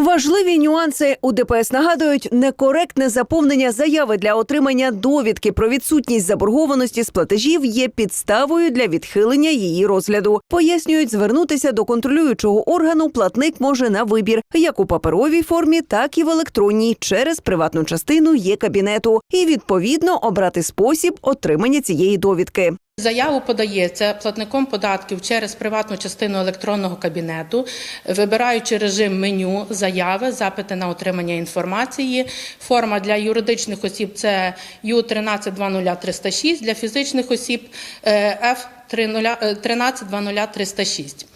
Важливі нюанси у ДПС нагадують некоректне заповнення заяви для отримання довідки про відсутність заборгованості з платежів є підставою для відхилення її розгляду. Пояснюють, звернутися до контролюючого органу платник може на вибір як у паперовій формі, так і в електронній через приватну частину є кабінету, і відповідно обрати спосіб отримання цієї довідки. Заяву подається платником податків через приватну частину електронного кабінету, вибираючи режим меню заяви, запити на отримання інформації. Форма для юридичних осіб це Ю1320306, для фізичних осіб е, F1320306.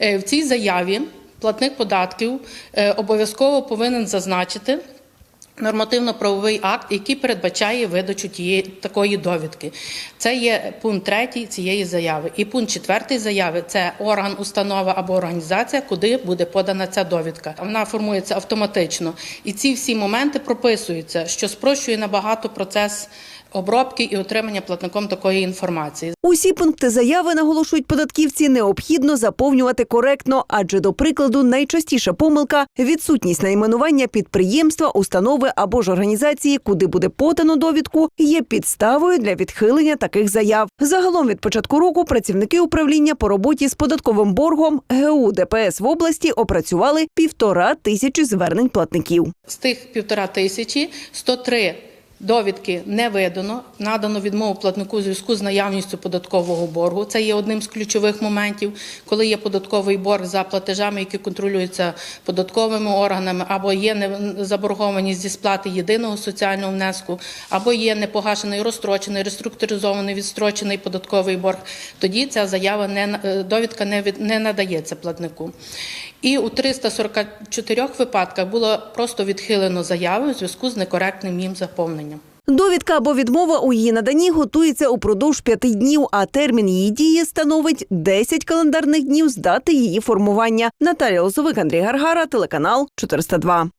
Е, В цій заяві платник податків е, обов'язково повинен зазначити. Нормативно-правовий акт, який передбачає видачу тієї такої довідки, це є пункт третій цієї заяви. І пункт четвертий заяви це орган, установа або організація, куди буде подана ця довідка. Вона формується автоматично, і ці всі моменти прописуються, що спрощує набагато процес обробки і отримання платником такої інформації. Усі пункти заяви наголошують податківці необхідно заповнювати коректно, адже до прикладу найчастіша помилка відсутність найменування підприємства, установи або ж організації, куди буде подано довідку, є підставою для відхилення таких заяв. Загалом від початку року працівники управління по роботі з податковим боргом ГУ ДПС в області опрацювали півтора тисячі звернень платників. З тих півтора тисячі 103 довідки не видано, надано відмову платнику у зв'язку з наявністю податкового боргу. Це є одним з ключових моментів, коли є податковий борг за платежами, які контролюються податковими органами, або є заборгованість зі сплати єдиного соціального внеску, або є непогашений розстрочений, реструктуризований, відстрочений податковий борг. Тоді ця заява не е, довідка не від не надається платнику. І у 344 випадках було просто відхилено заяву у зв'язку з некоректним їм заповненням. Довідка або відмова у її наданні готується упродовж п'яти днів, а термін її дії становить 10 календарних днів з дати її формування. Наталія Лозовик, Андрій Гаргара, телеканал 402.